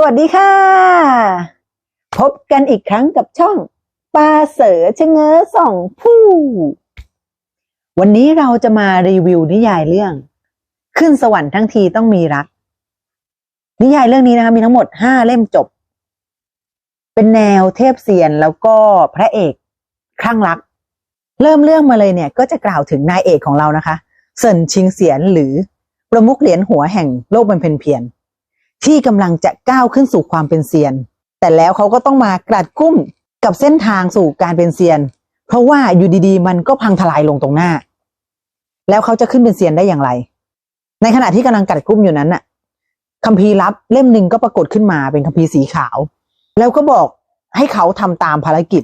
สวัสดีค่ะ พบกันอีกครั้งกับช่องปลาเสือชะเง้อส่องผู้ วันนี้เราจะมารีวิวนิยายเรื่อง ขึ้นสวรรค์ทั้งทีต้องมีรัก นิยายเรื่องนี้นะคะมีทั้งหมดห้าเล่มจบ เป็นแนวเทพเซียนแล้วก็พระเอกคลั่งรัก เริ่มเรื่องมาเลยเนี่ย ก็จะกล่าวถึงนายเอกของเรานะคะเซินชิงเสียนหรือประมุขเหรียญหัวแห่งโลกบรรเพนเพียน ที่กำลังจะก้าวขึ้นสู่ความเป็นเซียน แต่แล้วเขาก็ต้องมากลัดกุ้มกับเส้นทางสู่การเป็นเซียน เพราะว่าอยู่ดีๆ มันก็พังทลายลงตรงหน้า แล้วเขาจะขึ้นเป็นเซียนได้อย่างไร ในขณะที่กำลังกัดกุ้มอยู่นั้นน่ะคัมภีร์ลับเล่มหนึ่งก็ปรากฏขึ้นมาเป็นคัมภีร์สีขาว แล้วก็บอกให้เขาทำตามภารกิจ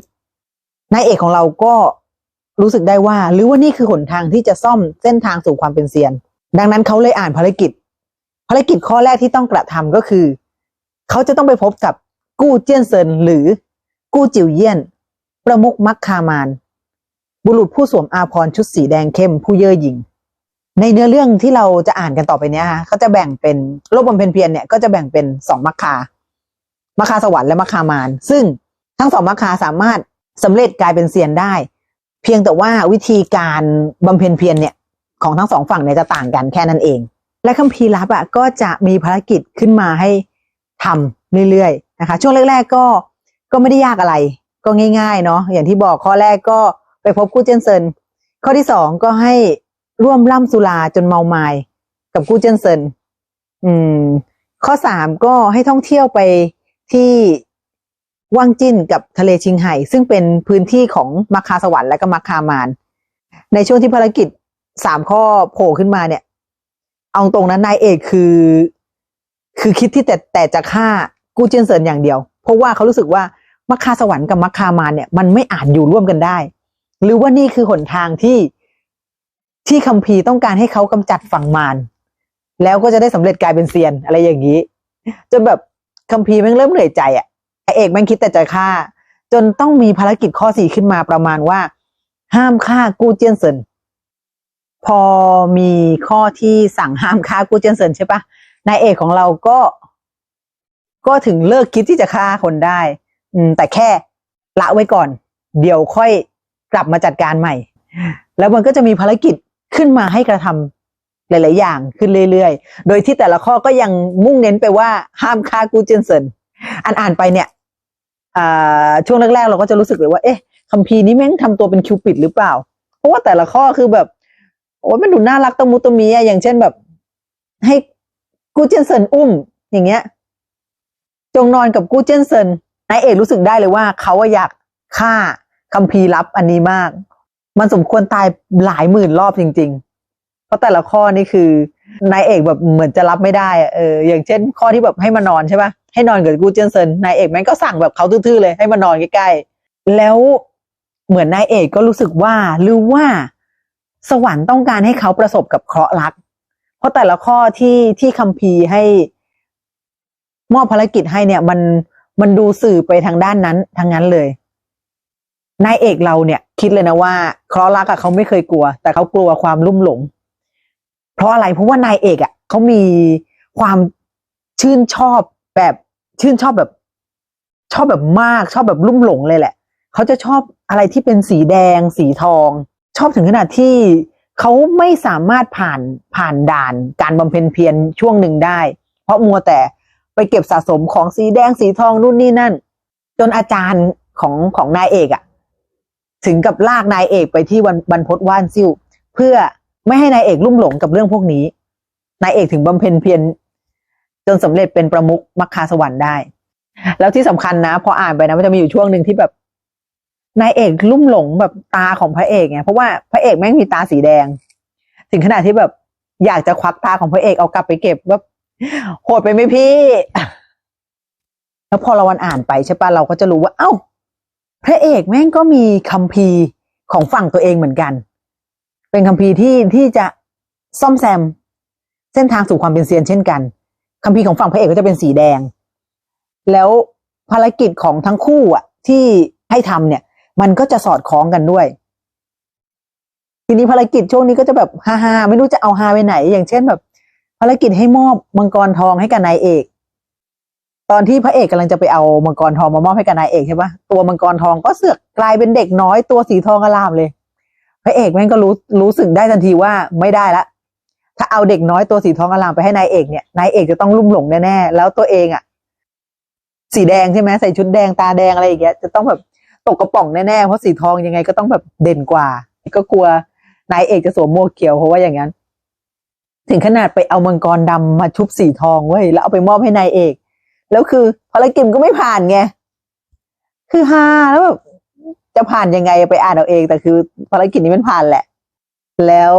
นายเอกของเราก็รู้สึกได้ว่า หรือว่านี่คือหนทางที่จะซ่อมเส้นทางสู่ความเป็นเซียน ดังนั้นเขาเลยอ่านภารกิจ ภารกิจข้อแรกที่ต้องกระทำก็คือ เขาจะต้องไปพบกับกู้เจี้ยนเซินหรือกู้จิวเยี่ยน ประมุขมักคามาน บุรุษผู้สวมอาภรณ์ชุดสีแดงเข้มผู้เย่อหยิ่งในเนื้อเรื่องที่เราจะอ่านกันต่อไปเนี้ยฮะเขาจะแบ่งเป็นโลกบำเพ็ญเพียรเนี่ยก็จะแบ่งเป็นสองมักคามัคคาสวรรค์และมัคคามาน ซึ่งทั้งสองมัคคาสามารถสำเร็จกลายเป็นเซียนได้ เพียงแต่ว่าวิธีการบำเพ็ญเพียรเนี่ยของทั้งสองฝั่งเนี่ยจะต่างกันแค่นั้นเอง และคัมภีร์ลับอะก็จะมีภารกิจขึ้นมาให้ทำเรื่อยๆนะคะ ช่วงแรก ๆ ก็ก็ไม่ได้ยากอะไร ก็ง่ายๆเนาะอย่างที่บอกข้อแรกก็ไปพบกู้เจนเซินข้อที่สองก็ให้ร่วมล่ำสุราจนเมาไมายกับกู้เจนเซินอืม ข้อสามก็ให้ท่องเที่ยวไปที่ว่างจิ้นกับทะเลชิงไห่ ซึ่งเป็นพื้นที่ของมาคาสวรรค์และก็มาคามาน ในช่วงที่ภารกิจสามข้อโผล่ขึ้นมาเนี่ย เอาตรงนั้นนายเอกคือ คือคิดที่แต่แต่จะฆ่ากู้เจียนเซินอย่างเดียว เพราะว่าเขารู้สึกว่ามัคคาสวรรค์กับมัคคามานเนี่ยมันไม่อาจอยู่ร่วมกันได้ หรือว่านี่คือหนทางที่ที่คัมภีร์ต้องการให้เขากำจัดฝั่งมารแล้วก็จะได้สำเร็จกลายเป็นเซียนอะไรอย่างนี้จนแบบคัมภีร์แม่งเริ่มเหนื่อยใจอะไอเอกแม่งคิดแต่จะฆ่า จนต้องมีภารกิจข้อสี่ขึ้นมาประมาณว่า ห้ามฆ่ากู้เจียนเซิน พอมีข้อที่สั่งห้ามฆ่ากู้เจนเซินใช่ปะนายเอกของเราก็ ก็ถึงเลิกคิดที่จะฆ่าคนได้ อืม แต่แค่ละไว้ก่อน เดี๋ยวค่อยกลับมาจัดการใหม่ แล้วมันก็จะมีภารกิจขึ้นมาให้กระทำหลาย ๆ อย่างขึ้นเรื่อย ๆ โดยที่แต่ละข้อก็ยังมุ่งเน้นไปว่าห้ามฆ่ากูเจนเซินอ่านอ่านไปเนี่ยช่วงแรก ๆ เราก็จะรู้สึกเลยว่า เอ๊ะคัมภีร์นี้แม่งทำตัวเป็นคิวปิดหรือเปล่า เพราะว่าแต่ละข้อคือแบบ โอ้ยมันดูน่ารักตะมุตะมีอะอย่างเช่นแบบ ให้กูเจนเซินอุ้ม อย่างเงี้ย จงนอนกับกูเจนเซินนายเอกรู้สึกได้เลยว่าเขาอะอยากฆ่าคัมภีร์ลับอันนี้มาก มันสมควรตายหลายหมื่นรอบจริง ๆ เพราะแต่ละข้อนี่คือนายเอกแบบเหมือนจะรับไม่ได้เอออย่างเช่น ข้อที่แบบให้มานอนใช่ปะให้นอนกับกูเจนเซินนายเอกแม่งก็สั่งแบบเขาทื่อๆเลยให้มานอนใกล้ๆแล้วเหมือนนายเอกก็รู้สึกว่าหรือว่า สวรรค์ต้องการให้เขาประสบกับเคราะห์รัก เพราะแต่ละข้อที่ที่คัมภีร์ให้มอบภารกิจให้เนี่ย มันมันดูสื่อไปทางด้านนั้นทางนั้นเลยนายเอกเราเนี่ย คิดเลยนะว่าเคราะห์รักอะเขาไม่เคยกลัว แต่เขากลัวความลุ่มหลง เพราะอะไรเพราะว่านายเอกอะเขามีความชื่นชอบแบบชื่นชอบแบบ ชอบแบบมาก ชอบแบบลุ่มหลงเลยแหละ เขาจะชอบอะไรที่เป็นสีแดง สีทอง ชอบถึงขนาดที่เขาไม่สามารถผ่านผ่านด่านการบำเพ็ญเพียรช่วงหนึ่งได้ เพราะมัวแต่ไปเก็บสะสมของสีแดงสีทองนู่นนี่นั่น จนอาจารย์ของของนายเอกอะถึงกับลากนายเอกไปที่วันบรรพตว่านซิ่วเพื่อไม่ให้นายเอกลุ่มหลงกับเรื่องพวกนี้นายเอกถึงบำเพ็ญเพียรจนสำเร็จเป็นประมุขมัคคาสวรรค์ได้ แล้วที่สำคัญนะ พออ่านไปนะมันจะมีอยู่ช่วงหนึ่งที่แบบ นายเอกลุ่มหลงแบบตาของพระเอกไงเพราะว่าพระเอกแม่งมีตาสีแดง ถึงขนาดที่แบบ อยากจะควักตาของพระเอกเอากลับไปเก็บว่าโหดไปไหมพี่ แล้วพอเราวันอ่านไปใช่ปะเราก็จะรู้ว่า เอ้า พระเอกแม่งก็มีคัมภีร์ของฝั่งตัวเองเหมือนกัน เป็นคัมภีร์ที่ที่จะซ่อมแซม เส้นทางสู่ความเป็นเซียนเช่นกันคัมภีร์ของฝั่งพระเอกก็จะเป็นสีแดง แล้วภารกิจของทั้งคู่อะ ที่ให้ทำเนี่ย มันก็จะสอดคล้องกันด้วย ทีนี้ภารกิจช่วงนี้ก็จะแบบฮาฮาไม่รู้จะเอาฮาไปไหน อย่างเช่นแบบ ภารกิจให้มอบมังกรทองให้กับนายเอก ตอนที่พระเอกกำลังจะไปเอามังกรทองมามอบให้กับนายเอกใช่ปะตัวมังกรทองก็เสือกกลายเป็นเด็กน้อยตัวสีทองอลามเลย พระเอกแม่งก็รู้รู้สึกได้ทันทีว่าไม่ได้ละถ้าเอาเด็กน้อยตัวสีทองอลามไปให้นายเอกเนี่ยนายเอกจะต้องลุ่มหลงแน่ๆแล้วตัวเองอะ สีแดงใช่ไหมใส่ชุดแดงตาแดงอะไรอย่างเงี้ยจะต้องแบบ ตกกระป๋องแน่ๆ เพราะสีทองยังไงก็ต้องแบบเด่นกว่า ก็กลัวนายเอกจะสวมหมวกเขียวเพราะว่าอย่างนั้น ถึงขนาดไปเอามังกรดำมาชุบสีทองเว้ยแล้วเอาไปมอบให้นายเอก แล้วคือภารกิจก็ไม่ผ่านไงคือฮาแล้วแบบจะผ่านยังไงไปอ่านเอาเอง แต่คือภารกิจนี้มันผ่านแหละ แล้ว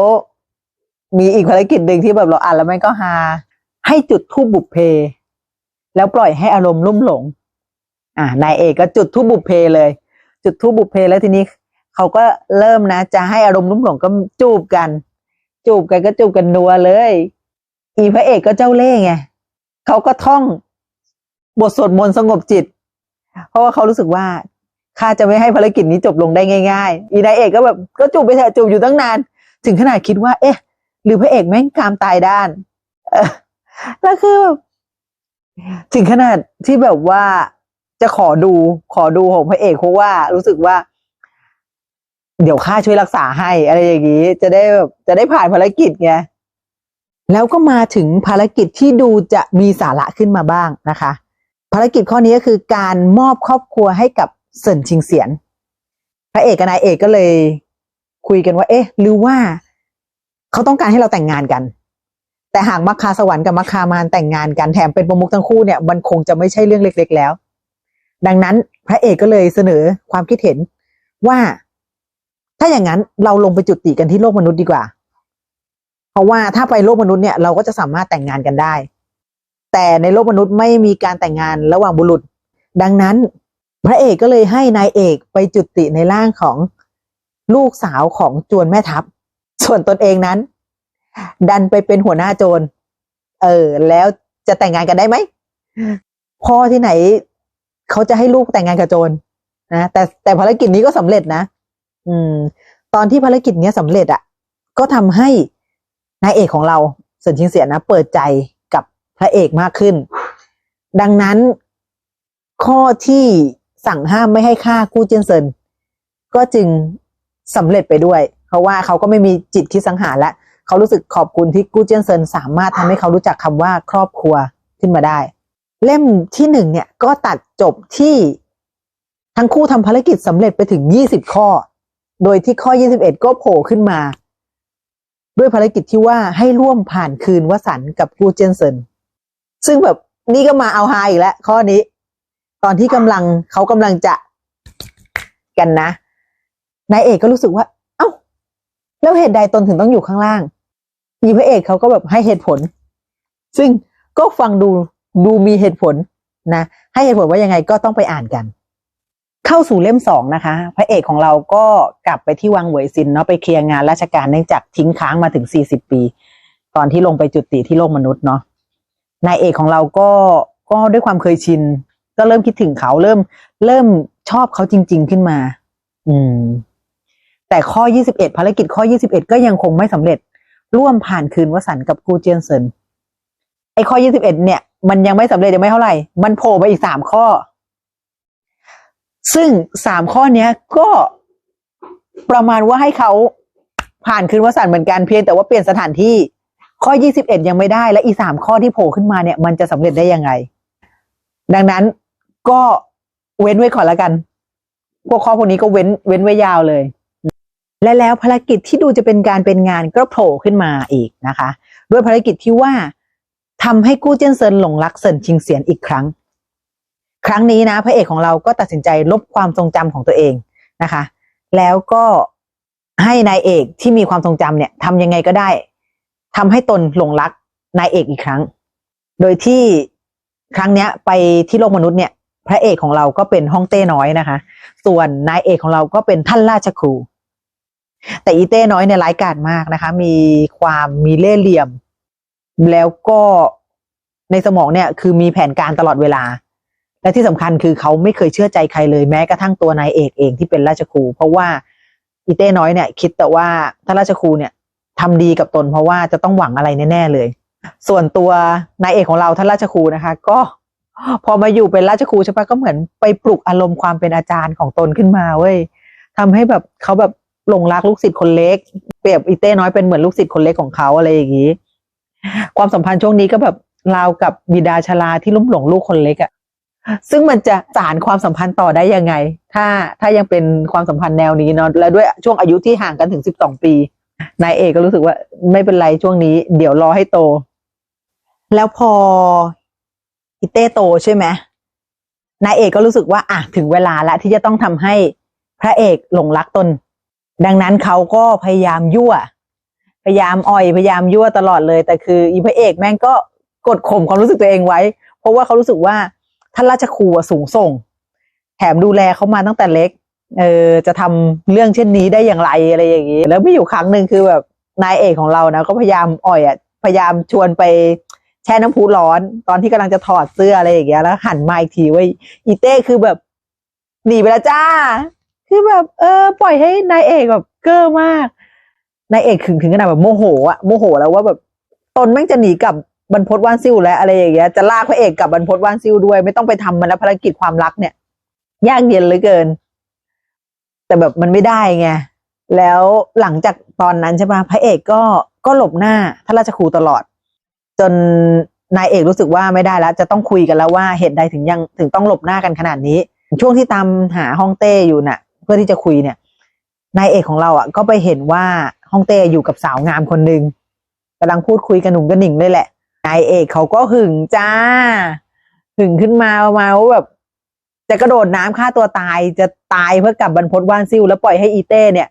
มีอีกภารกิจหนึ่งที่แบบเราอ่านแล้วมันก็ฮาให้จุดทูบบุพเพ แล้วปล่อยให้อารมณ์ลุ่มหลง อ่านายเอกก็จุดทูบบุพเพเลย จุดทูบบุพเพแล้วทีนี้เขาก็เริ่มนะ จะให้อารมณ์ลุ่มหลงก็จูบกัน จูบกันก็จูบกันนัวเลย อีพระเอกก็เจ้าเล่ห์ไงเขาก็ท่องบทสวดมนต์สงบจิต เพราะว่าเขารู้สึกว่าข้าจะไม่ให้ภารกิจนี้จบลงได้ง่าย ๆ อีนายเอกก็แบบก็จูบไปเถอะจูบอยู่ตั้งนาน ถึงขนาดคิดว่า เอ๊ะ หรือพระเอกแม่งกามตายด้านแล้วคือถึงขนาดที่แบบว่า จะขอดูขอดูของพระเอกเพราะว่ารู้สึกว่า เดี๋ยวข้าช่วยรักษาให้ อะไรอย่างนี้ จะได้แบบจะได้ผ่านภารกิจไงแล้วก็มาถึงภารกิจที่ดูจะมีสาระขึ้นมาบ้างนะคะ ภารกิจข้อนี้ก็คือการมอบครอบครัวให้กับเซินชิงเสียน พระเอกกับนายเอกก็เลยคุยกันว่า เอ๊ะ หรือว่าเขาต้องการให้เราแต่งงานกัน แต่หากมัคคาสวรรค์กับมัคคามารแต่งงานกันแถมเป็นประมุขทั้งคู่เนี่ยมันคงจะไม่ใช่เรื่องเล็ก ๆ แล้ว ดังนั้นพระเอกก็เลยเสนอความคิดเห็นว่า ถ้าอย่างนั้นเราลงไปจุติกันที่โลกมนุษย์ดีกว่า เพราะว่าถ้าไปโลกมนุษย์เนี่ยเราก็จะสามารถแต่งงานกันได้ แต่ในโลกมนุษย์ไม่มีการแต่งงานระหว่างบุรุษ ดังนั้นพระเอกก็เลยให้นายเอกไปจุติในร่างของลูกสาวของจวนแม่ทัพ ส่วนตนเองนั้น ดันไปเป็นหัวหน้าโจร เออ แล้วจะแต่งงานกันได้ไหมพ่อที่ไหน เขาจะให้ลูกแต่งงานกับโจรนะแต่แต่ภารกิจนี้ก็สำเร็จนะ อืม ตอนที่ภารกิจเนี้ยสำเร็จอะ่ะ ก็ทำให้นายเอกของเราสินชิงเสียนะ เปิดใจกับพระเอกมากขึ้น ดังนั้นข้อที่สั่งห้ามไม่ให้ฆ่ากู้เจียนเซินก็จึงสำเร็จไปด้วย เพราะว่าเขาก็ไม่มีจิตคิดสังหารแล้วเขารู้สึกขอบคุณที่กู้เจียนเซินสามารถทำให้เขารู้จักคำว่าครอบครัวขึ้นมาได้ เล่มที่หนึ่งเนี่ยก็ตัดจบที่ทั้งคู่ทำภารกิจสำเร็จไปถึงยี่สิบข้อ โดยที่ข้อ21ก็โผล่ขึ้นมา ด้วยภารกิจที่ว่าให้ร่วมผ่านคืนวสันกับกูเจนเซนซึ่งแบบนี่ก็มาเอาฮาอีกแล้วข้อนี้ ตอนที่กำลังเขากำลังจะกันนะนายเอกก็รู้สึกว่า เอ้า แล้วเหตุใดตนถึงต้องอยู่ข้างล่างยีพระเอกเขาก็แบบให้เหตุผล ซึ่งก็ฟังดู ดูมีเหตุผลนะ ให้เหตุผลว่ายังไงก็ต้องไปอ่านกัน เข้าสู่เล่มสองนะคะ พระเอกของเราก็กลับไปที่วังเหวยซินเนาะไปเคลียร์งานราชการเนื่องจากทิ้งค้างมาถึงสี่สิบปี ตอนที่ลงไปจุติที่โลกมนุษย์เนาะนายเอกของเราก็ก็ด้วยความเคยชิน ก็เริ่มคิดถึงเขาเริ่ม เริ่มชอบเขาจริง ๆขึ้นมา อืม แต่ข้อยี่สิบเอ็ดภารกิจข้อยี่สิบเอ็ดก็ยังคงไม่สำเร็จ ร่วมผ่านคืนวสันกับกูเจียนเซินไอ้ข้อยี่สิบเอ็ดเนี่ย มันยังไม่สำเร็จยังไม่เท่าไหร่ มันโผล่มาอีกสามข้อ ซึ่งสามข้อเนี้ยก็ประมาณว่าให้เขาผ่านคืนวสันเหมือนกันเพียงแต่ว่าเปลี่ยนสถานที่ ข้อยี่สิบเอ็ดยังไม่ได้ และอีสามข้อที่โผล่ขึ้นมาเนี่ยมันจะสำเร็จได้ยังไง ดังนั้นก็เว้นไว้ก่อนละกัน พวกข้อพวกนี้ก็เว้นเว้นไว้ยาวเลยและแล้วภารกิจที่ดูจะเป็นการเป็นงานก็โผล่ขึ้นมาอีกนะคะ ด้วยภารกิจที่ว่า ทำให้กู้เจี้ยนเซินหลงรักเซินชิงเสียนอีกครั้ง ครั้งนี้นะพระเอกของเราก็ตัดสินใจลบความทรงจำของตัวเองนะคะ แล้วก็ให้นายเอกที่มีความทรงจำเนี่ยทำยังไงก็ได้ทำให้ตนหลงรักนายเอกอีกครั้ง โดยที่ครั้งเนี้ยไปที่โลกมนุษย์เนี่ย พระเอกของเราก็เป็นฮ่องเต้น้อยนะคะ ส่วนนายเอกของเราก็เป็นท่านราชครู แต่อีเต้น้อยเนี่ยร้ายกาจมากนะคะ มีความมีเล่ห์เหลี่ยม แล้วก็ในสมองเนี่ยคือมีแผนการตลอดเวลา และที่สำคัญคือเขาไม่เคยเชื่อใจใครเลยแม้กระทั่งตัวนายเอกเองที่เป็นราชครู เพราะว่าอีเต้น้อยเนี่ย คิดแต่ว่าถ้าราชครูเนี่ยทำดีกับตนเพราะว่าจะต้องหวังอะไรแน่ๆเลย ส่วนตัวนายเอกของเราท่านราชครูนะคะ ก็พอมาอยู่เป็นราชครูใช่ปะก็เหมือนไปปลุกอารมณ์ความเป็นอาจารย์ของตนขึ้นมาเว้ยทำให้แบบเขาแบบหลงรักลูกศิษย์คนเล็ก เปรียบอีเต้น้อยเป็นเหมือนลูกศิษย์คนเล็กของเขาอะไรอย่างนี้ ความสัมพันธ์ช่วงนี้ก็แบบราวกับบิดาชราที่ลุ่มหลงลูกคนเล็กอะซึ่งมันจะสารความสัมพันธ์ต่อได้ยังไง ถ้าถ้ายังเป็นความสัมพันธ์แนวนี้เนาะแล้วด้วยช่วงอายุที่ห่างกันถึงสิบสองปีนายเอกก็รู้สึกว่าไม่เป็นไรช่วงนี้ เดี๋ยวรอให้โต แล้วพออีเต้โตใช่ไหมนายเอกก็รู้สึกว่าอะถึงเวลาแล้วที่จะต้องทำให้พระเอกหลงรักตน ดังนั้นเขาก็พยายามยั่ว พยายามอ่อยพยายามยั่วตลอดเลย แต่คืออีพระเอกแม่งก็กดข่มความรู้สึกตัวเองไว้ เพราะว่าเขารู้สึกว่าท่านราชครูสูงส่ง แถมดูแลเขามาตั้งแต่เล็ก เออจะทำเรื่องเช่นนี้ได้อย่างไรอะไรอย่างนี้ แล้วมีอยู่ครั้งหนึ่งคือแบบนายเอกของเรานะก็พยายามอ่อยอะพยายามชวนไปแช่น้ำพุร้อน ตอนที่กำลังจะถอดเสื้ออะไรอย่างเงี้ยแล้วหันมาอีกทีว่าอีเต้คือแบบหนีไปแล้วจ้า คือแบบ เออ ปล่อยให้นายเอกแบบเก้อมาก นายเอกถึงถึงขนาดแบบโมโหอะโมโหแล้วว่าแบบตนแม่งจะหนีกับบรรพตว่านซิ่วแล้วอะไรอย่างเงี้ยจะลากพระเอกกับบรรพตว่านซิ่วด้วย ไม่ต้องไปทำมันแล้วภารกิจความรักเนี่ย ยากเย็นเหลือเกิน แต่แบบมันไม่ได้ไงแล้วหลังจากตอนนั้นใช่ปะพระเอกก็ก็หลบหน้าท่านราชครูตลอด จนนายเอกรู้สึกว่าไม่ได้แล้ว จะต้องคุยกันแล้วว่าเหตุใดถึงยังถึงต้องหลบหน้ากันขนาดนี้ ช่วงที่ตามหาฮ่องเต้อยู่น่ะ เพื่อที่จะคุยเนี่ยนายเอกของเราอะก็ไปเห็นว่า ฮ่องเต้อยู่กับสาวงามคนหนึ่งกำลังพูดคุยกันหนุ่มกันหนิงเลยแหละนายเอกเขาก็หึงจ้า หึงขึ้นมามาว่าแบบ จะกระโดดน้ำฆ่าตัวตายจะตายเพื่อกลับบรรพตว่านซิ่วแล้วปล่อยให้อีเต้เนี่ย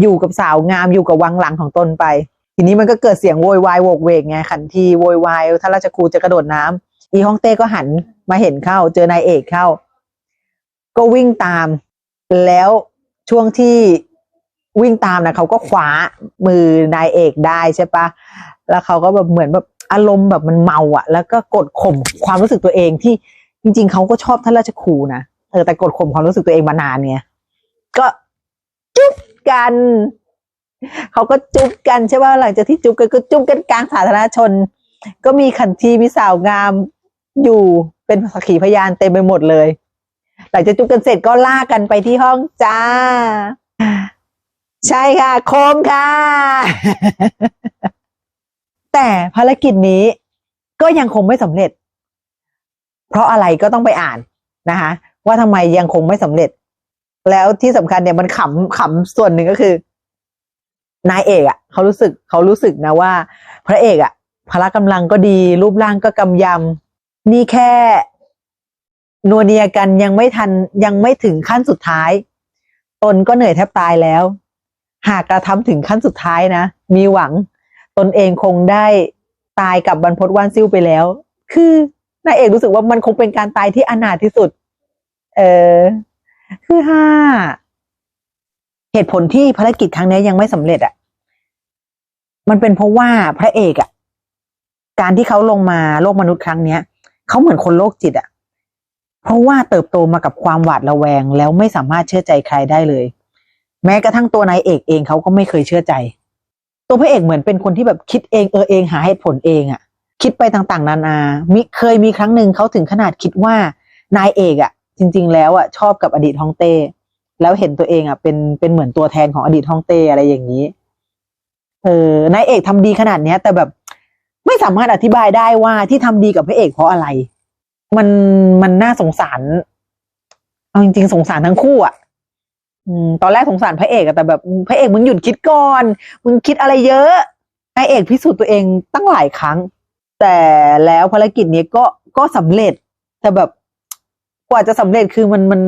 อยู่กับสาวงามอยู่กับวังหลังของตนไป ทีนี้มันก็เกิดเสียงโวยวายโวกเวกไงขันทีโวยวายถ้าราชครูจะกระโดดน้ำอีฮ่องเต้ก็หันมาเห็นเข้า เจอนายเอกเข้า ก็วิ่งตาม แล้วช่วงที่ วิ่งตามนะเขาก็คว้ามือนายเอกได้ใช่ปะแล้วเขาก็แบบเหมือนแบบอารมณ์แบบมันเมาอะแล้วก็กดข่มความรู้สึกตัวเองที่จริง ๆเขาก็ชอบท่านราชครูนะเออแต่กดข่มความรู้สึกตัวเองมานานเนี่ยก็จุ๊บกันเขาก็จุ๊บกันใช่ป่ะหลังจากที่จุ๊บกันก็จุ๊บกันกลางสาธารณชน ก็มีขันทีมีสาวงามอยู่เป็นสักขีพยานเต็มไปหมดเลย หลังจากจุ๊บกันเสร็จก็ลากกันไปที่ห้องจ้า ใช่ค่ะ โคมค่ะ แต่ภารกิจนี้ก็ยังคงไม่สำเร็จ เพราะอะไรก็ต้องไปอ่านนะคะ ว่าทำไมยังคงไม่สำเร็จ แล้วที่สำคัญเนี่ยมันขำขำส่วนหนึ่งก็คือนายเอกอะ่ะเขารู้สึกเขารู้สึกนะว่า พระเอกอะ่ะพละกำลังก็ดีรูปร่างก็กำยำนี่แค่นัวเนียกันยังไม่ทันยังไม่ถึงขั้นสุดท้าย ตนก็เหนื่อยแทบตายแล้ว หากกระทำถึงขั้นสุดท้ายนะ มีหวัง ตนเองคงได้ตายกับบรรพตว่านซิ่วไปแล้ว คือนายเอกรู้สึกว่ามันคงเป็นการตายที่อนาถที่สุด เออ คือห้าเหตุผลที่ภารกิจครั้งนี้ยังไม่สำเร็จอะ่ะ มันเป็นเพราะว่าพระเอกอะ่ะ การที่เขาลงมาโลกมนุษย์ครั้งเนี้ยเขาเหมือนคนโรคจิตอะ่ะ เพราะว่าเติบโตมากับความหวาดระแวงแล้วไม่สามารถเชื่อใจใครได้เลย แม้กระทั่งตัวนายเอกเองเขาก็ไม่เคยเชื่อใจ ตัวพระเอกเหมือนเป็นคนที่แบบคิดเองเออเองหาเหตุผลเองอะ่ะคิดไปต่างๆ นานา มิเคยมีครั้งหนึ่งเขาถึงขนาดคิดว่านายเอกอะ่ะจริง ๆ แล้วอะชอบกับอดีตฮ่องเต้ แล้วเห็นตัวเองอะเป็นเป็นเหมือนตัวแทนของอดีตฮ่องเต้อะไรอย่างนี้ เออนายเอกทำดีขนาดเนี้ย แต่แบบไม่สามารถอธิบายได้ว่าที่ทำดีกับพระเอกเพราะอะไร มันมันน่าสงสาร เอาจริง ๆ สงสารทั้งคู่อะ ตอนแรกสงสารพระเอกอะแต่แบบพระเอกมึงหยุดคิดก่อนมึงคิดอะไรเยอะนายเอกพิสูจน์ตัวเองตั้งหลายครั้ง แต่แล้วภารกิจนี้ก็ก็สำเร็จแต่แบบกว่าจะสำเร็จคือมันมัน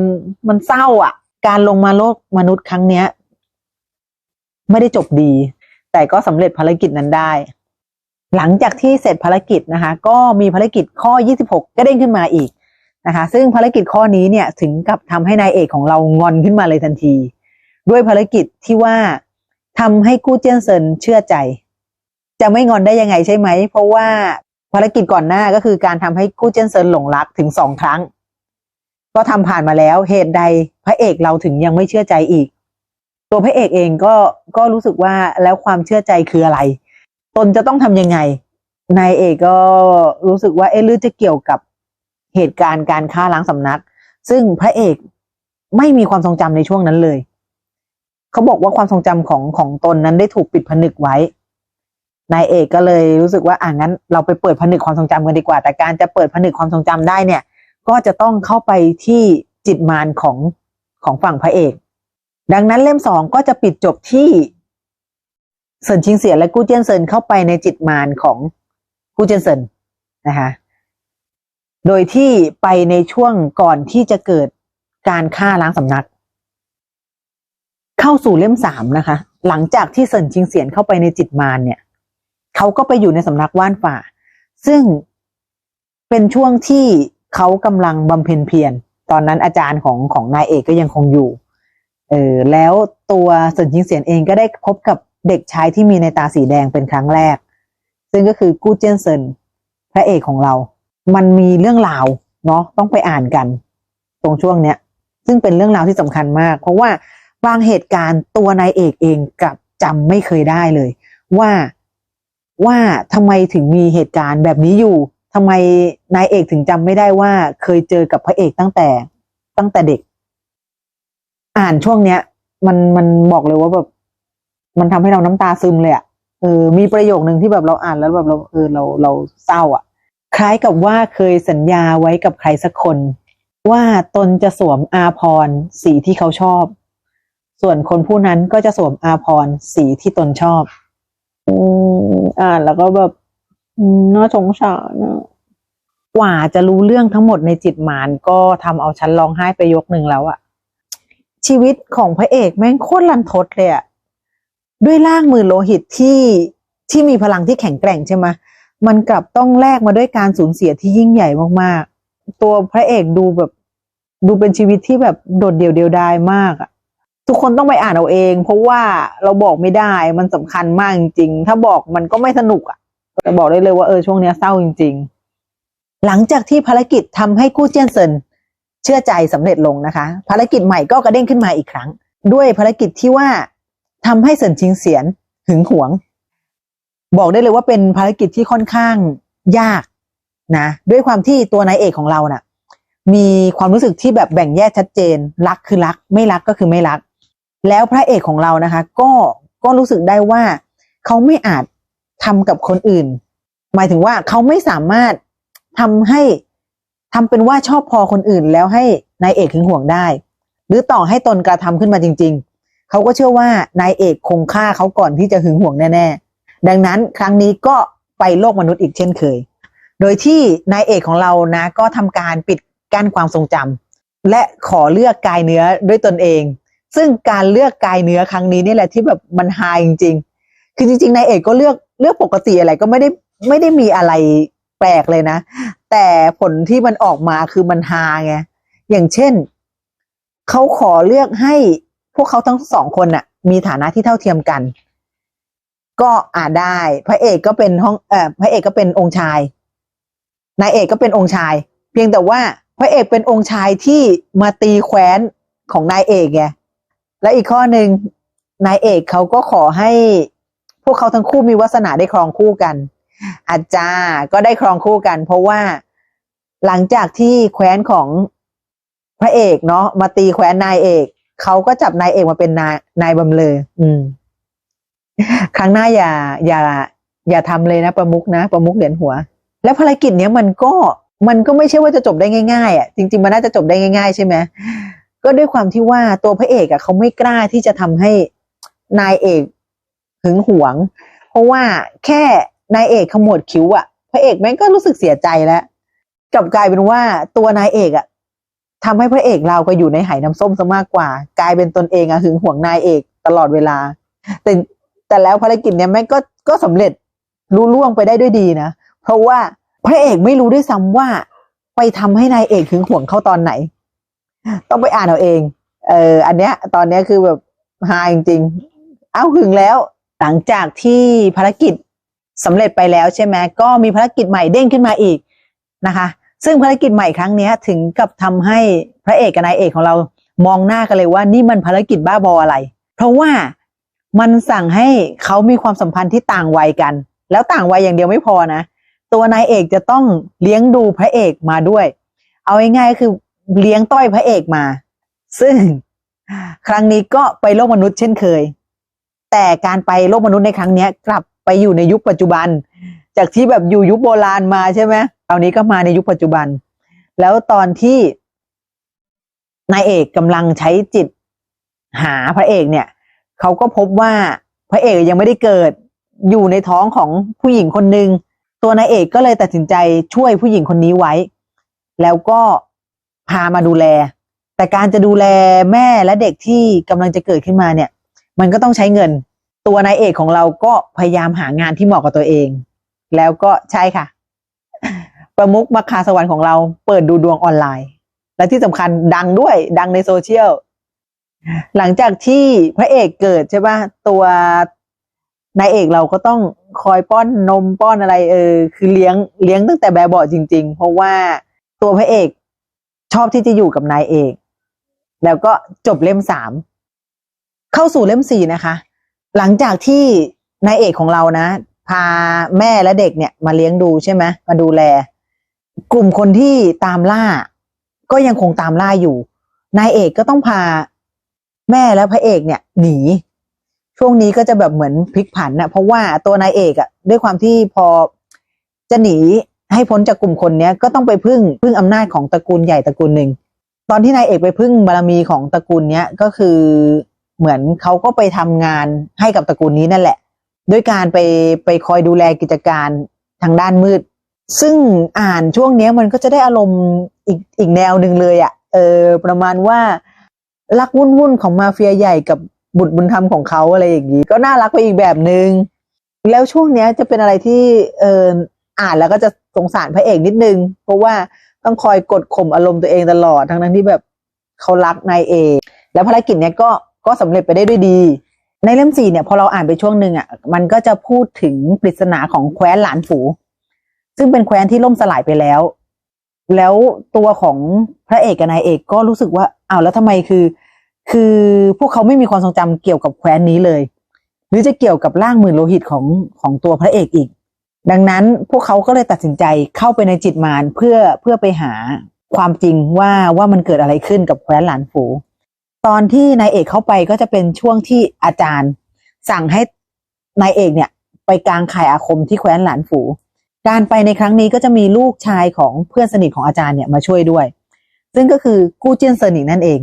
มันเศร้าอะ การลงมาโลกมนุษย์ครั้งเนี้ย ไม่ได้จบดี แต่ก็สำเร็จภารกิจนั้นได้ หลังจากที่เสร็จภารกิจนะคะ ก็มีภารกิจข้อ 26 ก็เด้งขึ้นมาอีก นะคะ ซึ่งภารกิจข้อนี้เนี่ยถึงกับทำให้นายเอกของเรางอนขึ้นมาเลยทันที ด้วยภารกิจที่ว่าทำให้กู้เจียนเซินเชื่อใจ จะไม่งอนได้ยังไงใช่ไหม เพราะว่าภารกิจก่อนหน้าก็คือการทำให้กู้เจียนเซินหลงรักถึงสองครั้ง ก็ทำผ่านมาแล้วเหตุใดพระเอกเราถึงยังไม่เชื่อใจอีก ตัวพระเอกเองก็ก็รู้สึกว่าแล้วความเชื่อใจคืออะไร ตนจะต้องทำยังไงนายเอกก็รู้สึกว่าเอ๊ะหรือจะเกี่ยวกับ เหตุการณ์การฆ่าล้างสำนัก ซึ่งพระเอกไม่มีความทรงจำในช่วงนั้นเลย เขาบอกว่าความทรงจำของของตนนั้นได้ถูกปิดผนึกไว้นายเอกก็เลยรู้สึกว่าอ่างั้น เราไปเปิดผนึกความทรงจำกันดีกว่า แต่การจะเปิดผนึกความทรงจำได้เนี่ย ก็จะต้องเข้าไปที่จิตมารของของฝั่งพระเอก ดังนั้นเล่มสองก็จะปิดจบที่เซินชิงเสียและกู้เจียนเซินเข้าไปในจิตมารของกู้เจียนเซินนะคะ โดยที่ไปในช่วงก่อนที่จะเกิดการฆ่าล้างสำนัก เข้าสู่เล่มสามนะคะ หลังจากที่เซินชิงเสียนเข้าไปในจิตมารเนี่ยเขาก็ไปอยู่ในสำนักว่านฝ่า ซึ่งเป็นช่วงที่เขากำลังบำเพ็ญเพียรตอนนั้นอาจารย์ของของนายเอกก็ยังคงอยู่เออแล้วตัวเซินชิงเสียนเองก็ได้พบกับเด็กชายที่มีในตาสีแดงเป็นครั้งแรก ซึ่งก็คือกู้เจียนเซินพระเอกของเรา มันมีเรื่องราวเนาะต้องไปอ่านกัน ตรงช่วงเนี้ย ซึ่งเป็นเรื่องราวที่สำคัญมาก เพราะว่าบางเหตุการณ์ตัวนายเอกเองกลับจำไม่เคยได้เลย ว่าว่าทำไมถึงมีเหตุการณ์แบบนี้อยู่ทำไมนายเอกถึงจำไม่ได้ว่า เคยเจอกับพระเอกตั้งแต่ตั้งแต่เด็ก อ่านช่วงเนี้ย มันมันบอกเลยว่าแบบ มันทำให้เราน้ำตาซึมเลยอะ่ะเออมีประโยคหนึ่งที่แบบเราอ่านแล้วแบบเราเออเราเราเศร้าอะ่ะ คล้ายกับว่าเคยสัญญาไว้กับใครสักคน ว่าตนจะสวมอาพรสีที่เขาชอบ ส่วนคนผู้นั้นก็จะสวมอาพรสีที่ตนชอบอืมอ่านแล้วก็แบบอืมน่าสงสารนะกว่าจะรู้เรื่องทั้งหมดในจิตหมานก็ทำเอาฉันร้องไห้ไปยกหนึ่งแล้วอะชีวิตของพระเอกแม่งโคตรลันทดเลยอะด้วยร่างมือโลหิตที่ที่มีพลังที่แข็งแกร่งใช่ไหม มันกลับต้องแลกมาด้วยการสูญเสียที่ยิ่งใหญ่มากๆ ตัวพระเอกดูแบบดูเป็นชีวิตที่แบบโดดเดี่ยวเดียวดายมากอะทุกคนต้องไปอ่านเอาเอง เพราะว่าเราบอกไม่ได้มันสำคัญมากจริง ๆ ถ้าบอกมันก็ไม่สนุกอะแต่บอกได้เลยว่าเออช่วงเนี้ยเศร้าจริง ๆ หลังจากที่ภารกิจทำให้กู้เจียนเซินเชื่อใจสำเร็จลงนะคะ ภารกิจใหม่ก็กระเด้งขึ้นมาอีกครั้ง ด้วยภารกิจที่ว่าทำให้เซินชิงเสียนหึงหวง บอกได้เลยว่าเป็นภารกิจที่ค่อนข้างยากนะ ด้วยความที่ตัวนายเอกของเราน่ะ มีความรู้สึกที่แบบแบ่งแยกชัดเจน รักคือรัก ไม่รักก็คือไม่รัก แล้วพระเอกของเรานะคะ ก็ก็รู้สึกได้ว่าเขาไม่อาจทำกับคนอื่น หมายถึงว่าเขาไม่สามารถทำให้ทำเป็นว่าชอบพอคนอื่น แล้วให้นายเอกหึงหวงได้ หรือต่อให้ตนกระทำขึ้นมาจริง ๆ เขาก็เชื่อว่านายเอกคงฆ่าเขาก่อนที่จะหึงหวงแน่ๆ ดังนั้นครั้งนี้ก็ไปโลกมนุษย์อีกเช่นเคย โดยที่นายเอกของเรานะก็ทำการปิดกั้นความทรงจำและขอเลือกกายเนื้อด้วยตนเอง ซึ่งการเลือกกายเนื้อครั้งนี้นี่แหละที่แบบมันฮาจริง ๆ คือจริงๆนายเอกก็เลือกเลือกปกติอะไรก็ไม่ได้ไม่ได้มีอะไรแปลกเลยนะ แต่ผลที่มันออกมาคือมันฮาไงอย่างเช่นเขาขอเลือกให้พวกเขาทั้งสองคนน่ะ มีฐานะที่เท่าเทียมกัน ก็อ่าได้ พระเอกก็เป็นห้องเอ่อพระเอกก็เป็นองค์ชายนายเอกก็เป็นองค์ชาย เพียงแต่ว่าพระเอกเป็นองค์ชายที่มาตีแคว้นของนายเอกไงและอีกข้อหนึ่งนายเอกเขาก็ขอให้พวกเขาทั้งคู่มีวาสนาได้ครองคู่กัน อาจารย์ก็ได้ครองคู่กัน เพราะว่าหลังจากที่แคว้นของพระเอกเนาะมาตีแคว้นนายเอกเขาก็จับนายเอกมาเป็นนายนายบำเลออืม ครั้งหน้าอย่าอย่าอย่าทำเลยนะประมุกนะประมุกเหรียญหัว แล้วภารกิจเนี้ยมันก็มันก็ไม่ใช่ว่าจะจบได้ง่ายๆอะจริง ๆ มันน่าจะจบได้ง่าย ๆ ใช่ไหมก็ด้วยความที่ว่าตัวพระเอกอะเขาไม่กล้าที่จะทำให้นายเอกหึงหวง เพราะว่าแค่นายเอกขมวดคิ้วอะพระเอกแม่งก็รู้สึกเสียใจแล้วกลับกลายเป็นว่าตัวนายเอกอะทำให้พระเอกเราก็อยู่ในไหน้ำส้มซะมากกว่า กลายเป็นตนเองอะหึงหวงนายเอกตลอดเวลา แต่ แต่แล้วภารกิจเนี้ยแม่ก็ก็สำเร็จรู้ล่วงไปได้ด้วยดีนะ เพราะว่าพระเอกไม่รู้ด้วยซ้ำว่าไปทำให้นายเอกหึงห่วงเขาตอนไหน ต้องไปอ่านเอาเอง เอออันเนี้ย ตอนเนี้ยคือแบบฮาจริงๆเอ้าหึงแล้ว หลังจากที่ภารกิจสำเร็จไปแล้วใช่ไหมก็มีภารกิจใหม่เด้งขึ้นมาอีกนะคะ ซึ่งภารกิจใหม่ครั้งเนี้ยถึงกับทำให้พระเอกกับนายเอกของเรามองหน้ากันเลยว่านี่มันภารกิจบ้าบออะไร เพราะว่า มันสั่งให้เขามีความสัมพันธ์ที่ต่างวัยกัน แล้วต่างวัยอย่างเดียวไม่พอนะ ตัวนายเอกจะต้องเลี้ยงดูพระเอกมาด้วย เอาง่ายๆคือเลี้ยงต้อยพระเอกมา ซึ่งครั้งนี้ก็ไปโลกมนุษย์เช่นเคย แต่การไปโลกมนุษย์ในครั้งนี้กลับไปอยู่ในยุคปัจจุบัน จากที่แบบอยู่ยุคโบราณมาใช่ไหมคราวนี้ก็มาในยุคปัจจุบัน แล้วตอนที่นายเอกกำลังใช้จิตหาพระเอกเนี่ย เขาก็พบว่าพระเอกยังไม่ได้เกิดอยู่ในท้องของผู้หญิงคนหนึ่งตัวนายเอกก็เลยตัดสินใจช่วยผู้หญิงคนนี้ไว้ แล้วก็พามาดูแล แต่การจะดูแลแม่และเด็กที่กำลังจะเกิดขึ้นมาเนี่ย มันก็ต้องใช้เงิน ตัวนายเอกของเราก็พยายามหางานที่เหมาะกับตัวเอง แล้วก็ใช่ค่ะ ประมุกมัคคาสวรรค์ของเราเปิดดูดวงออนไลน์ และที่สำคัญดังด้วยดังในโซเชียล หลังจากที่พระเอกเกิดใช่ป่ะตัวนายเอกเราก็ต้องคอยป้อนนมป้อนอะไรเออ คือเลี้ยงเลี้ยงตั้งแต่แบบเบาะจริง ๆ เพราะว่าตัวพระเอกชอบที่จะอยู่กับนายเอก แล้วก็จบเล่มสามเข้าสู่เล่มสี่นะคะ หลังจากที่นายเอกของเรานะ พาแม่และเด็กเนี่ยมาเลี้ยงดูใช่ไหมมาดูแล กลุ่มคนที่ตามล่า ก็ยังคงตามล่าอยู่นายเอกก็ต้องพา แม่และพระเอกเนี่ยหนี ช่วงนี้ก็จะแบบเหมือนพลิกผันนะเพราะว่าตัวนายเอกอะด้วยความที่พอจะหนีให้พ้นจากกลุ่มคนเนี้ยก็ต้องไปพึ่งพึ่งอำนาจของตระกูลใหญ่ตระกูลหนึ่งตอนที่นายเอกไปพึ่งบารมีของตระกูลเนี้ยก็คือเหมือนเขาก็ไปทำงานให้กับตระกูลนี้นั่นแหละ ด้วยการไปไปคอยดูแลกิจการทางด้านมืด ซึ่งอ่านช่วงเนี้ยมันก็จะได้อารมณ์อีกอีกแนวหนึ่งเลยอะ่ะเออประมาณว่า รักวุ่นวุ่นของมาเฟียใหญ่กับบุตรบุญธรรมของเขาอะไรอย่างนี้ก็น่ารักไปอีกแบบหนึง่งแล้วช่วงเนี้ยจะเป็นอะไรที่เอออ่านแล้วก็จะสงสารพระเอกนิดนึง เพราะว่าต้องคอยกดข่มอารมณ์ตัวเองตลอดทั้งนั้นที่แบบเขารักนายเอกแล้วภารกิจเนี้ยก็ก็สำเร็จไปได้ด้วยดี ในเล่มสี่เนี่ยพอเราอ่านไปช่วงหนึ่งอะมันก็จะพูดถึงปริศนาของแคว้นหลานฝูซึ่งเป็นแคว้นที่ล่มสลายไปแล้ว แล้วตัวของพระเอกกับนายเอกก็รู้สึกว่าอ้าวแล้วทำไมคือ คือพวกเขาไม่มีความทรงจำเกี่ยวกับแคว้นนี้เลย หรือจะเกี่ยวกับร่างหมื่นโลหิตของของตัวพระเอกอีก ดังนั้นพวกเขาก็เลยตัดสินใจเข้าไปในจิตมารเพื่อเพื่อไปหาความจริงว่าว่ามันเกิดอะไรขึ้นกับแคว้นหลานฝู ตอนที่นายเอกเข้าไปก็จะเป็นช่วงที่อาจารย์ สั่งให้นายเอกเนี่ย ไปกลางข่ายอาคมที่แคว้นหลานฝู การไปในครั้งนี้ก็จะมีลูกชายของเพื่อนสนิทของอาจารย์เนี่ยมาช่วยด้วย ซึ่งก็คือกู้เจียนเซินอีกนั่นเอง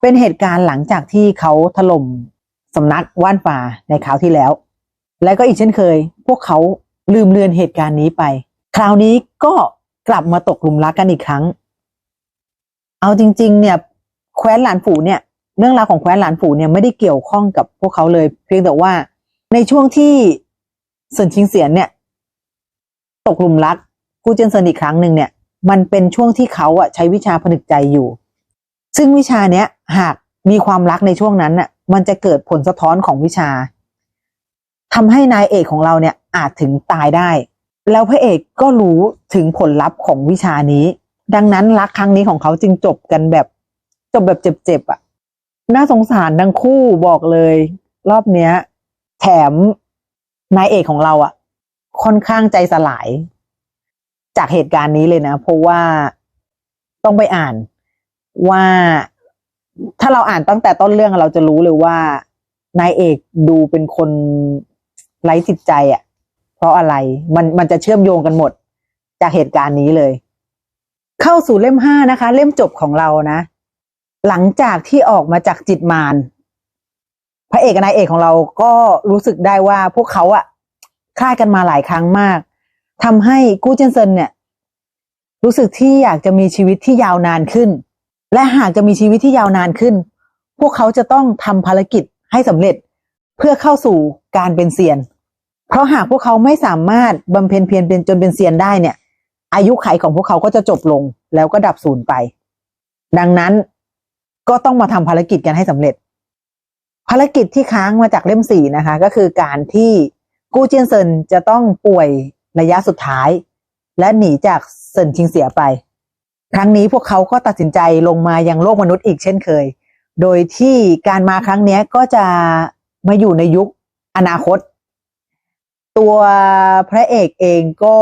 เป็นเหตุการณ์หลังจากที่เขาถล่มสำนักว่านป่าในคราวที่แล้ว และก็อีกเช่นเคย พวกเขาลืมเลือนเหตุการณ์นี้ไป คราวนี้ก็กลับมาตกหลุมรักกันอีกครั้ง เอาจริง ๆ เนี่ยแคว้นหลานฝูเนี่ย เรื่องราวของแคว้นหลานฝูเนี่ยไม่ได้เกี่ยวข้องกับพวกเขาเลย เพียงแต่ว่าในช่วงที่เซินชิงเสียนเนี่ย ตกหลุมรักกูเจนเซินอีกครั้งหนึ่งเนี่ย มันเป็นช่วงที่เขาอะใช้วิชาผนึกใจอยู่ ซึ่งวิชาเนี้ยหากมีความรักในช่วงนั้นน่ะมันจะเกิดผลสะท้อนของวิชาทำให้นายเอกของเราเนี่ยอาจถึงตายได้ แล้วพระเอกก็รู้ถึงผลลัพธ์ของวิชานี้ ดังนั้นรักครั้งนี้ของเขาจึงจบกันแบบจบแบบเจ็บๆอะ่ะน่าสงสารทั้งคู่บอกเลย รอบเนี้ย แถมนายเอกของเราอะ่ะ ค่อนข้างใจสลาย จากเหตุการณ์นี้เลยนะ เพราะว่าต้องไปอ่านว่าถ้าเราอ่านตั้งแต่ต้นเรื่องเราจะรู้เลยว่านายเอกดูเป็นคนไร้จิตใจอะ่ะ เพราะอะไรมันมันจะเชื่อมโยงกันหมด จากเหตุการณ์นี้เลย เข้าสู่เล่มห้านะคะ เล่มจบของเรานะ หลังจากที่ออกมาจากจิตมารพระเอกกับนายเอกของเราก็รู้สึกได้ว่าพวกเขาอะ คลาดกันมาหลายครั้งมากทำให้กู้เจนเซนเนี่ย รู้สึกที่อยากจะมีชีวิตที่ยาวนานขึ้น และหากจะมีชีวิตที่ยาวนานขึ้น พวกเขาจะต้องทำภารกิจให้สำเร็จเพื่อเข้าสู่การเป็นเซียน เพราะหากพวกเขาไม่สามารถบำเพ็ญเพียรเป็นจนเป็นเซียนได้เนี่ย อายุไขของพวกเขาก็จะจบลงแล้วก็ดับสูญไป ดังนั้นก็ต้องมาทำภารกิจกันให้สำเร็จ ภารกิจที่ค้างมาจากเล่มสี่นะคะ ก็คือการที่ กู้เจียนเซินจะต้องป่วยระยะสุดท้าย และหนีจากเซินชิงเสียไป ครั้งนี้พวกเขาก็ตัดสินใจลงมายังโลกมนุษย์อีกเช่นเคย โดยที่การมาครั้งนี้ก็จะมาอยู่ในยุคอนาคต ตัวพระเอกเองก็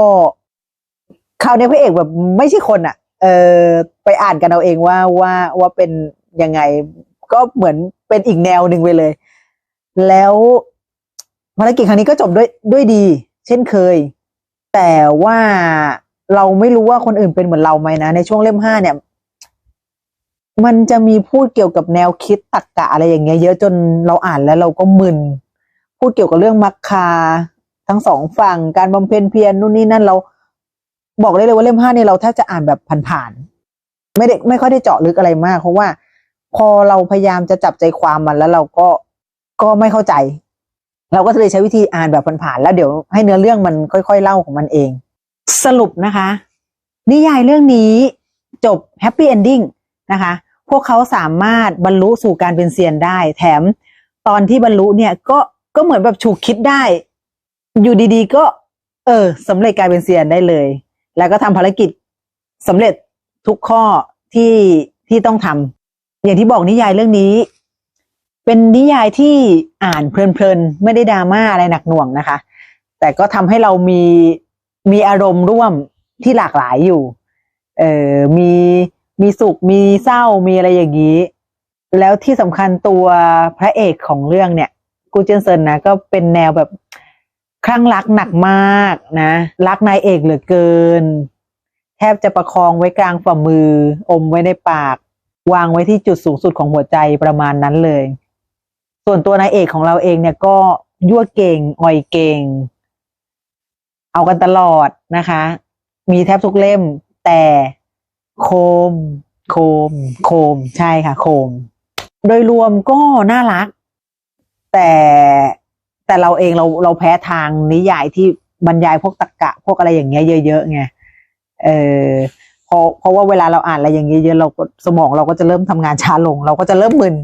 คราวนี้พระเอกแบบไม่ใช่คนอะ่ะ เออไปอ่านกันเอาเองว่าว่าว่าเป็นยังไง ก็เหมือนเป็นอีกแนวหนึ่งไปเลย แล้ว ภารกิจครั้งนี้ก็จบด้วยด้วยดี เช่นเคย แต่ว่าเราไม่รู้ว่าคนอื่นเป็นเหมือนเราไหมนะ ในช่วงเล่มห้าเนี่ย มันจะมีพูดเกี่ยวกับแนวคิดตรรกกะอะไรอย่างเงี้ยเยอะจนเราอ่านแล้วเราก็มึน พูดเกี่ยวกับเรื่องมรรคาทั้งสองฝั่งการบำเพ็ญเพียรนู่นนี่นั่นเรา บอกได้เลยว่าเล่มห้าเนี่ยเราแทบจะอ่านแบบผ่านๆไม่ได้ไม่ค่อยได้เจาะลึกอะไรมาก เพราะว่า พอเราพยายามจะจับใจความมันแล้วเราก็ก็ไม่เข้าใจ เราก็เลยใช้วิธีอ่านแบบผ่านๆแล้วเดี๋ยวให้เนื้อเรื่องมันค่อย ๆ เล่าของมันเอง สรุปนะคะ นิยายเรื่องนี้จบแฮปปี้เอนดิ้งนะคะ พวกเขาสามารถบรรลุสู่การเป็นเซียนได้ แถมตอนที่บรรลุเนี่ยก็ก็เหมือนแบบฉุกคิดได้ อยู่ดีๆ ก็ เออสำเร็จกลายเป็นเซียนได้เลย แล้วก็ทำภารกิจสำเร็จทุกข้อที่ที่ต้องทำอย่างที่บอกนิยายเรื่องนี้ เป็นนิยายที่อ่านเพลินๆ ไม่ได้ดราม่าอะไรหนักหน่วงนะคะ แต่ก็ทำให้เรามีมีอารมณ์ร่วมที่หลากหลายอยู่ เออมีมีสุขมีเศร้ามีอะไรอย่างนี้ แล้วที่สำคัญตัวพระเอกของเรื่องเนี่ย กูเจนเซนนะก็เป็นแนวแบบคลั่งรักหนักมากนะรักนายเอกเหลือเกิน แทบจะประคองไว้กลางฝ่ามือ อมไว้ในปาก วางไว้ที่จุดสูงสุดของหัวใจประมาณนั้นเลย ส่วนตัวนายเอกของเราเองเนี่ยก็ยั่วเก่งอ่อยเก่ง เอากันตลอดนะคะ มีแทบทุกเล่ม แต่โคม โคม โคม ใช่ค่ะ โคม โดยรวมก็น่ารัก แต่แต่เราเองเราเราแพ้ทางนิยายที่บรรยายพวกตรกกะ พวกอะไรอย่างเงี้ยเยอะๆไงเออเพราะเพราะว่าเวลาเราอ่านอะไรอย่างเงี้ยเยอะเราก็สมองเราก็จะเริ่มทำงานช้าลง เราก็จะเริ่มมึน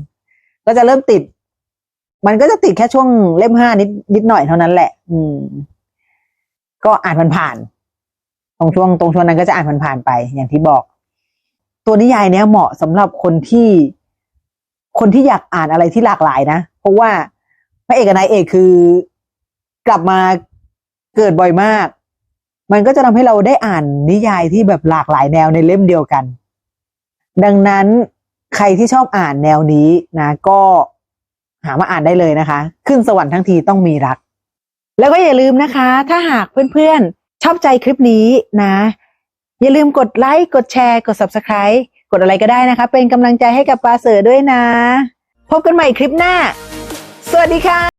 ก็จะเริ่มติด มันก็จะติดแค่ช่วงเล่มห้านิดนิดหน่อยเท่านั้นแหละ อืม ก็อ่านมันผ่าน ตรงช่วงตรงช่วงนั้นก็จะอ่านมันผ่านไปอย่างที่บอก ตัวนิยายเนี้ยเหมาะสำหรับคนที่ คนที่อยากอ่านอะไรที่หลากหลายนะ เพราะว่าพระเอกกับนายเอกคือกลับมาเกิดบ่อยมาก มันก็จะทำให้เราได้อ่านนิยายที่แบบหลากหลายแนวในเล่มเดียวกัน ดังนั้นใครที่ชอบอ่านแนวนี้นะ ก็ หามาอ่านได้เลยนะคะ ขึ้นสวรรค์ทั้งทีต้องมีรัก แล้วก็อย่าลืมนะคะ ถ้าหากเพื่อนๆ ชอบใจคลิปนี้นะ อย่าลืมกดไลค์กดแชร์ กด subscribe กดอะไรก็ได้นะคะ เป็นกำลังใจให้กับปลาเสือด้วยนะ พบกันใหม่คลิปหน้า สวัสดีค่ะ